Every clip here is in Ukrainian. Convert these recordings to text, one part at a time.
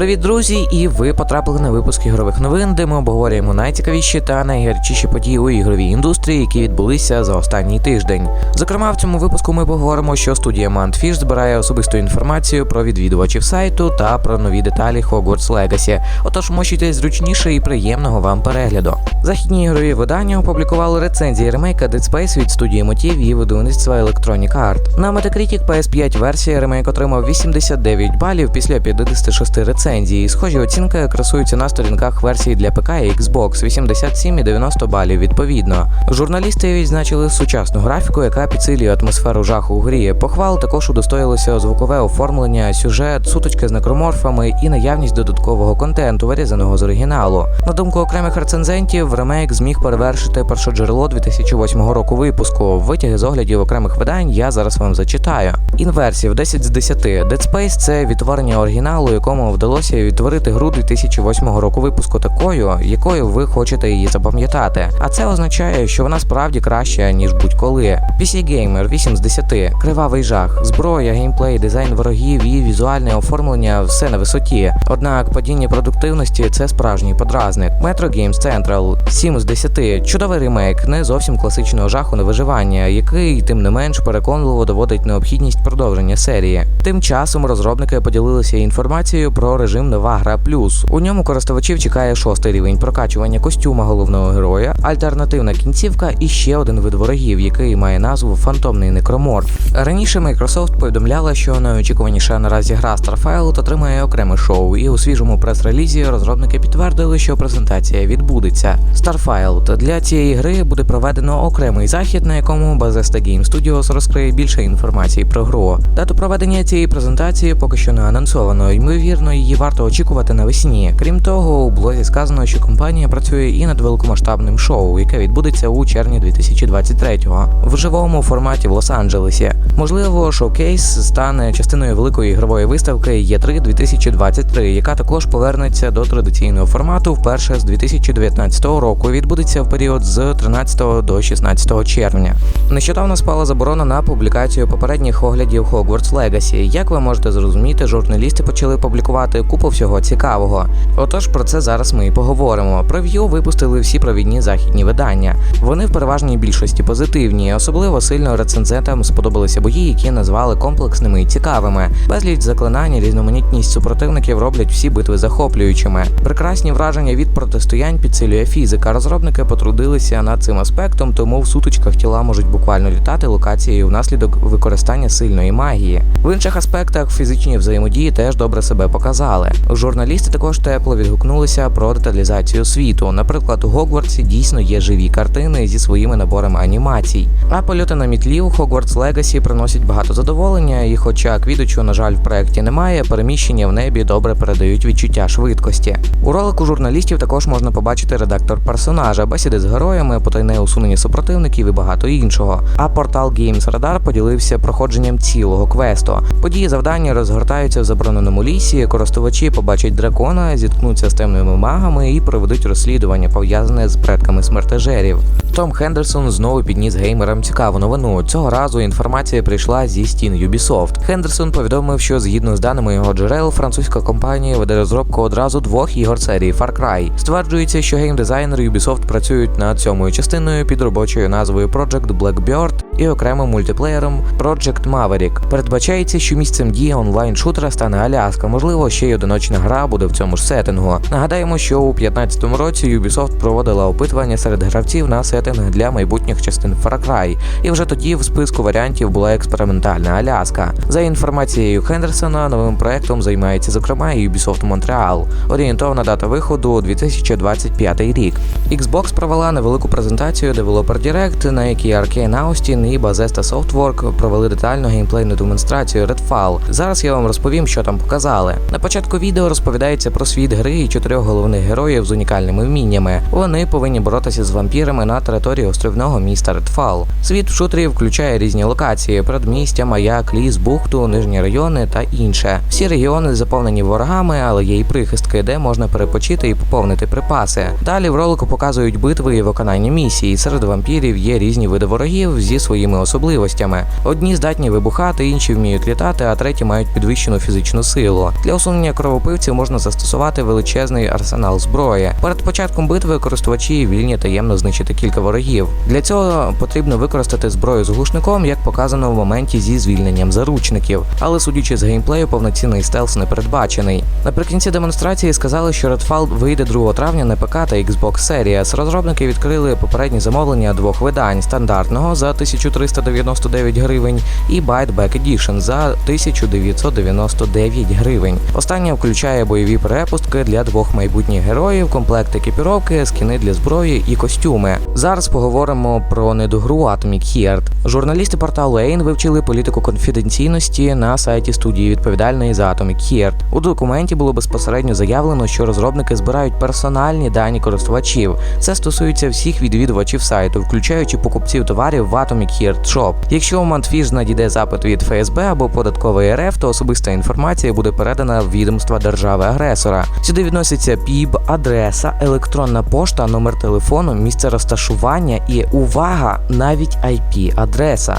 Привіт, друзі! І ви потрапили на випуск ігрових новин, де ми обговорюємо найцікавіші та найгарячіші події у ігровій індустрії, які відбулися за останній тиждень. Зокрема, в цьому випуску ми поговоримо, що студія Mantfish збирає особисту інформацію про відвідувачів сайту та про нові деталі Hogwarts Legacy. Отож, мочуйтесь зручніше і приємного вам перегляду. Західні ігрові видання опублікували рецензії ремейка Dead Space від студії Motiv і видавництва Electronic Art. На Metacritic PS5 версія ремейк отримав 89 балів після 56 рецензій. Схожі оцінки красуються на сторінках версій для ПК і Xbox 87 і 90 балів відповідно. Журналісти відзначили сучасну графіку, яка підсилює атмосферу жаху у грі. Похвал також удостоїлося звукове оформлення, сюжет, сутички з некроморфами і наявність додаткового контенту, вирізаного з оригіналу. На думку окремих рецензентів, ремейк зміг перевершити першоджерело 2008 року випуску. Витяги з оглядів окремих видань я зараз вам зачитаю. Інверсів 10 з 10. Dead Space – це відтворення оригіналу, якому вдалося відтворити гру 2008 року випуску такою, якою ви хочете її запам'ятати. А це означає, що вона справді краща ніж будь-коли. PC Gamer 8 з 10. Кривавий жах, зброя, геймплей, дизайн ворогів і візуальне оформлення все на висоті. Однак падіння продуктивності це справжній подразник. Metro Games Central 7 з 10. Чудовий ремейк, не зовсім класичного жаху на виживання, який тим не менш переконливо доводить необхідність продовження серії. Тим часом розробники поділилися інформацією про режим Нова гра плюс. У ньому користувачів чекає шостий рівень прокачування костюма головного героя, альтернативна кінцівка і ще один вид ворогів, який має назву Фантомний некроморф. Раніше Microsoft повідомляла, що найочікуваніша наразі гра Starfield отримає окреме шоу, і у свіжому прес-релізі розробники підтвердили, що презентація відбудеться. Starfield для цієї гри буде проведено окремий захід, на якому Bethesda Game Studios розкриє більше інформації про гру. Дату проведення цієї презентації поки що не анонсовано. Ймовірно, її варто очікувати навесні. Крім того, у блозі сказано, що компанія працює і над великомасштабним шоу, яке відбудеться у червні 2023-го в живому форматі в Лос-Анджелесі. Можливо, шоукейс стане частиною великої ігрової виставки E3 2023, яка також повернеться до традиційного формату вперше з 2019 року. і Відбудеться в період з 13 до 16 червня. Нещодавно спала заборона на публікацію попередніх оглядів Hogwarts Legacy. Як ви можете зрозуміти, журналісти почали публікувати купу всього цікавого. Отож, про це зараз ми і поговоримо. Прев'ю випустили всі провідні західні видання. Вони в переважній більшості позитивні. Особливо сильно рецензентам сподобалися бої, які назвали комплексними і цікавими. Безліч заклинань, різноманітність супротивників роблять всі битви захоплюючими. Прекрасні враження від протистоянь підсилює фізика. Розробники потрудилися над цим аспектом, тому в сутичках тіла можуть буквально літати локацією внаслідок використання сильної магії. В інших аспектах фізичні взаємодії теж добре себе показали. Журналісти також тепло відгукнулися про деталізацію світу. Наприклад, у Гогвартсі дійсно є живі картини зі своїми наборами анімацій. А польоти на мітлі у Hogwarts Legacy приносять багато задоволення, і хоча квідочу, на жаль, в проєкті немає, переміщення в небі добре передають відчуття швидкості. У ролику журналістів також можна побачити редактор персонажа, бесіди з героями, потайне усунення супротивників і багато іншого. А портал Games Radar поділився проходженням цілого квесту. Події завдання розгортаються в забороненому лісі. Користувачі побачать дракона, зіткнуться з темними магами і проведуть розслідування, пов'язане з предками смертежерів. Том Хендерсон знову підніс геймерам цікаву новину. Цього разу інформація прийшла зі стін Ubisoft. Хендерсон повідомив, що згідно з даними його джерел, французька компанія веде розробку одразу двох ігор серії Far Cry. Стверджується, що геймдизайнери Ubisoft працюють над сьомою частиною під робочою назвою Project Blackbird і окремим мультиплеєром Project Maverick. Передбачається, що місцем дії онлайн-шутера стане Аляска. Можливо, ще й одиночна гра буде в цьому ж сеттингу. Нагадаємо, що у 2015 році Ubisoft проводила опитування серед гравців на сеттинг для майбутніх частин Far Cry, і вже тоді в списку варіантів була експериментальна Аляска. За інформацією Хендерсона, новим проектом займається зокрема і Ubisoft Montreal. Орієнтовна дата виходу 2025 рік. Xbox провела невелику презентацію Developer Direct, на якій Arkane Austin і Bethesda Softwork провели детальну геймплейну демонстрацію Redfall. Зараз я вам розповім, що там показали. На початку відео розповідається про світ гри і чотирьох головних героїв з унікальними вміннями. Вони повинні боротися з вампірами на території островного міста Redfall. Світ в шутері включає різні локації: передмістя, маяк, ліс, бухту, нижні райони та інше. Всі регіони заповнені ворогами, але є й прихистки, де можна перепочити і поповнити припаси. Далі в ролику показують битви і виконання місій. Серед вампірів є різні види ворогів зі своїми особливостями. Одні здатні вибухати, інші вміють літати, а треті мають підвищену фізичну силу. Для усунення кровопивців можна застосувати величезний арсенал зброї. Перед початком битви користувачі вільні таємно знищити кілька ворогів. Для цього потрібно використати зброю з глушником, як показано в моменті зі звільненням заручників. Але судячи з геймплею, повноцінний стелс не передбачений. Наприкінці демонстрації сказали, що Redfall вийде 2 травня на ПК та Xbox Series. Розробники відкрили попередні замовлення двох видань: стандартного за 1399 гривень і Byteback Edition за 1999 гривень. Останнє включає бойові перепустки для двох майбутніх героїв, комплект екіпіровки, скіни для зброї і костюми. Зараз поговоримо про недогру Atomic Heart. Журналісти порталу AIN вивчили політику конфіденційності на сайті студії відповідальної за Atomic Heart. У документі було безпосередньо заявлено, що розробники збирають персональні дані користувачів. Це стосується всіх відвідувачів сайту, включаючи покупців товарів в Atomic Heart Shop. Якщо у Мантфіж надійде запит від ФСБ або податкової РФ, то особиста інформація буде передана в відомства держави-агресора. Сюди відносяться ПІБ, адреса, електронна пошта, номер телефону, місце розташування і увага, навіть IP-адреса.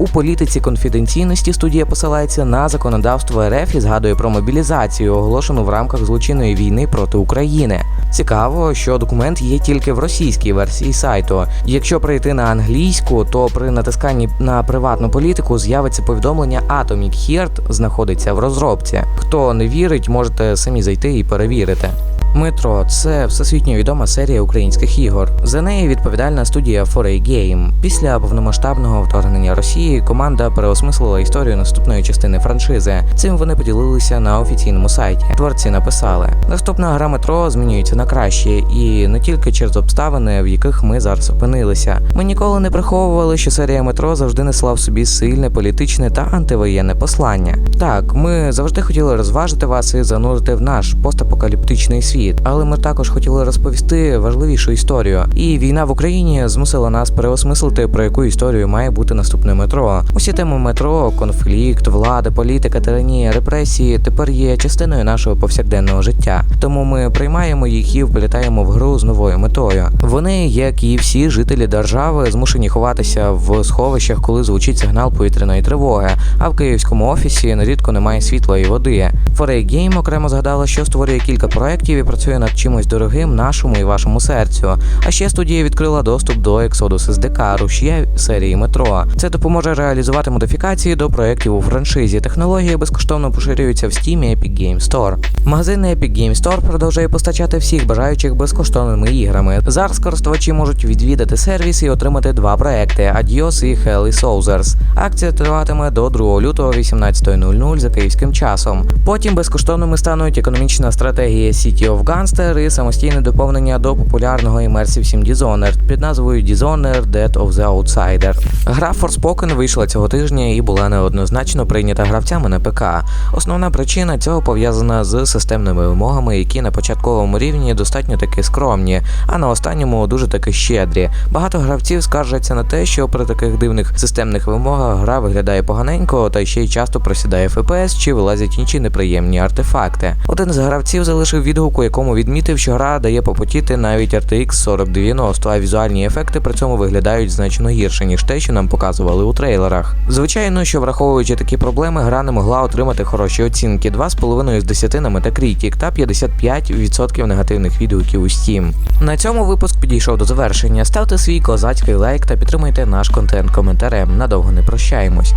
У політиці конфіденційності студія посилається на законодавство РФ і згадує про мобілізацію, оголошену в рамках злочинної війни проти України. Цікаво, що документ є тільки в російській версії сайту. Якщо прийти на англійську, то при натисканні на приватну політику з'явиться повідомлення Atomic Heart знаходиться в розробці. Хто не вірить, можете самі зайти і перевірити. Метро це всесвітньо відома серія українських ігор. За неї відповідальна студія 4A Game. Після повномасштабного вторгнення Росії команда переосмислила історію наступної частини франшизи. Цим вони поділилися на офіційному сайті. Творці написали: наступна гра метро змінюється на краще, і не тільки через обставини, в яких ми зараз опинилися. Ми ніколи не приховували, що серія метро завжди несла в собі сильне політичне та антивоєнне послання. Так, ми завжди хотіли розважити вас і занурити в наш постапокаліптичний світ, але ми також хотіли розповісти важливішу історію. І війна в Україні змусила нас переосмислити, про яку історію має бути наступне метро. Усі теми метро, конфлікт, влада, політика, тиранія, репресії тепер є частиною нашого повсякденного життя. Тому ми приймаємо їх і вплітаємо в гру з новою метою. Вони, як і всі жителі держави, змушені ховатися в сховищах, коли звучить сигнал повітряної тривоги. А в київському офісі нерідко немає світла і води. 4A Game окремо згадала, що створює кілька проєктів і працює над чимось дорогим нашому і вашому серцю. А ще студія відкрила доступ до Exodus SDK, рушія серії метро. Це допоможе реалізувати модифікації до проєктів у франшизі. Технології безкоштовно поширюються в Steam і Epic Game Store. Магазин Epic Game Store продовжує постачати всіх бажаючих безкоштовними іграми. Зараз користувачі можуть відвідати сервіс і отримати два проекти Adios і Hell Soulsers. Акція триватиме до 2 лютого 18.00 за київським часом. Потім безкоштовними стануть економічна стратегія City of Gunster і самостійне доповнення до популярного Immersive Sim Dishonored під назвою Dishonored Death of the Outsider. Гра Forspoken вийшла цього тижня і була неоднозначно прийнята гравцями на ПК. Основна причина цього пов'язана з системними вимогами, які на початковому рівні достатньо таки скромні, а на останньому дуже таки щедрі. Багато гравців скаржаться на те, що при таких дивних системних вимогах гра виглядає поганенько, та ще й часто просідає FPS чи вилазять інші неприємні артефакти. Один з гравців залишив відгук, у якому відмітив, що гра дає попотіти навіть RTX 4090, а візуальні ефекти при цьому виглядають значно гірше, ніж те, що нам показували у трейлерах. Звичайно, що враховуючи такі проблеми, гра не могла отримати хороші оцінки 2,5 з 10 на Metacritic та 55% негативних відгуків у Steam. На цьому випуск підійшов до завершення. Ставте свій козацький лайк та підтримуйте наш контент коментарем. Надовго не прощаємось.